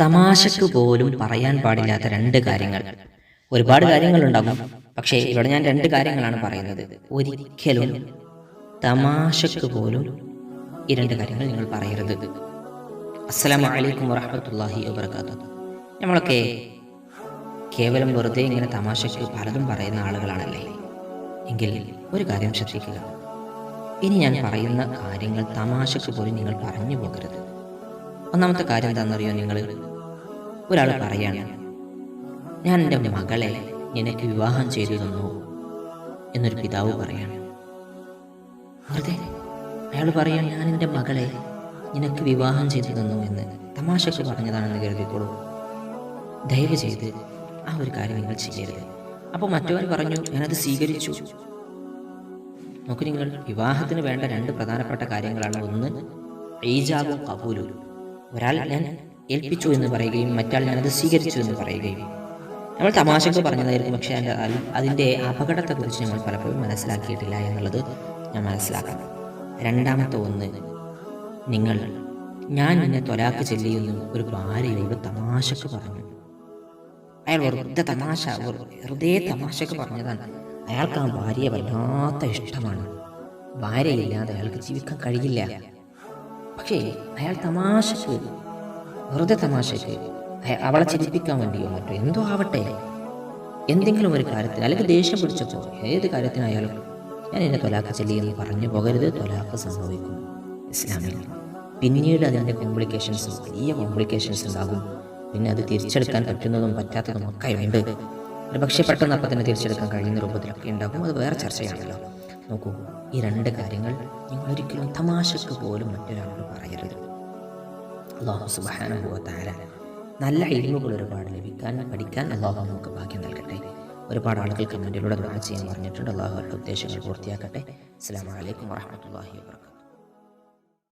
തമാശക്ക് പോലും പറയാൻ പാടില്ലാത്ത രണ്ട് കാര്യങ്ങൾ. ഒരുപാട് കാര്യങ്ങളുണ്ടാകും പക്ഷേ ഇവിടെ ഞാൻ രണ്ട് കാര്യങ്ങളാണ് പറയുന്നത്. ഒരിക്കലും തമാശക്ക് പോലും ഈ രണ്ട് കാര്യങ്ങൾ നിങ്ങൾ പറയരുത്. അസ്സലാമു അലൈക്കും വറഹമത്തല്ലാഹി വബർക്കാത്തു നമ്മളൊക്കെ കേവലം വെറുതെ ഇങ്ങനെ തമാശയ്ക്ക് പലതും പറയുന്ന ആളുകളാണല്ലേ? എങ്കിൽ ഒരു കാര്യം ശ്രദ്ധിക്കുക. ഇനി ഞാൻ പറയുന്ന കാര്യങ്ങൾ തമാശയ്ക്ക് പോലും നിങ്ങൾ പറഞ്ഞു പോകരുത്. ഒന്നാമത്തെ കാര്യം എന്താണെന്നറിയോ നിങ്ങൾ? ഒരാൾ പറയാണ് ഞാൻ എന്റെ മകളെ നിനക്ക് വിവാഹം ചെയ്തു തന്നു എന്നൊരു പിതാവ് പറയാണ്. വെറുതെ അയാൾ പറയാൻ ഞാൻ എന്റെ മകളെ നിനക്ക് വിവാഹം ചെയ്തു തന്നു എന്ന് തമാശക്ക് പറഞ്ഞതാണെന്ന് കരുതിക്കോളൂ. ദയവ് ചെയ്ത് ആ ഒരു കാര്യം നിങ്ങൾ ചെയ്യരുത്. അപ്പോൾ മറ്റവൻ പറഞ്ഞു ഞാനത് സ്വീകരിച്ചു. നോക്കൂ നിങ്ങൾ വിവാഹത്തിന് വേണ്ട രണ്ട് പ്രധാനപ്പെട്ട കാര്യങ്ങളാണ്. ഒന്ന് ഈജാബും കബൂലും. ഒരാൾ ഞാൻ ഏൽപ്പിച്ചു എന്ന് പറയുകയും മറ്റാൾ ഞാനത് സ്വീകരിച്ചു എന്ന് പറയുകയും. നമ്മൾ തമാശക്ക് പറഞ്ഞതായിരുന്നു പക്ഷേ അതിന്റെ അതിന്റെ അപകടത്തെക്കുറിച്ച് നമ്മൾ പലപ്പോഴും മനസ്സിലാക്കിയിട്ടില്ല എന്നുള്ളത് ഞാൻ മനസ്സിലാക്കണം. രണ്ടാമത്തെ ഒന്ന് നിങ്ങൾ ഞാൻ നിന്നെ തൊലാക്ക് ചെല്ലിയെന്ന് ഒരു ഭാര്യയോട് തമാശക്ക് പറഞ്ഞു. അയാൾ വെറുതെ തമാശ വെറുതെ തമാശക്ക് പറഞ്ഞതാണ്. അയാൾക്ക് ആ ഭാര്യയെ വല്ലാത്ത ഇഷ്ടമാണ്. ഭാര്യയില്ലാതെ അയാൾക്ക് ജീവിക്കാൻ കഴിയില്ല. പക്ഷേ അയാൾ തമാശക്ക് വെറുതെ തമാശക്ക് അവളെ ചിരിപ്പിക്കാൻ വേണ്ടിയോ മറ്റോ എന്തോ ആവട്ടെ. എന്തെങ്കിലും ഒരു കാര്യത്തിൽ അല്ലെങ്കിൽ ദേഷ്യം പിടിച്ചപ്പോൾ ഏത് കാര്യത്തിനായാലും ഞാൻ എന്നെ തൊലാക്ക് ചെല്ലി എന്ന് പറഞ്ഞു പോകരുത്. തൊലാക്ക് സംഭവിക്കും ഇസ്ലാമിൽ. പിന്നീട് അതിന്റെ കോംപ്ലിക്കേഷൻസ് വലിയ കോംപ്ലിക്കേഷൻസ് ഉണ്ടാകും. പിന്നെ അത് തിരിച്ചെടുക്കാൻ പറ്റുന്നതും പറ്റാത്തതും ഒക്കെ ഉണ്ട് പക്ഷേ പെട്ടെന്ന് അപ്പം തന്നെ തിരിച്ചെടുക്കാൻ കഴിയുന്ന രൂപത്തിലൊക്കെ ഉണ്ടാകും. അത് വേറെ ചർച്ചയാണല്ലോ. നോക്കൂ ഈ രണ്ട് കാര്യങ്ങൾ നിങ്ങൾ ഒരിക്കലും തമാശക്ക് പോലും മറ്റൊരാളോട് പറയരുത്. അള്ളാഹു സുബാനുഭവത്താര നല്ല ഇഴിവുകൾ ഒരുപാട് ലഭിക്കാൻ പഠിക്കാൻ അള്ളാഹു നമുക്ക് ഭാഗ്യം നൽകട്ടെ. ഒരുപാട് ആളുകൾ കമന്റിലൂടെ ദുആ ചെയ്യാൻ പറഞ്ഞിട്ടുണ്ട്. അള്ളാഹു അവരുടെ ഉദ്ദേശങ്ങൾ പൂർത്തിയാക്കട്ടെ. അസ്സാം വലൈക്കും വാഹമത്തല്ലാഹി വാബർക്കാത്തു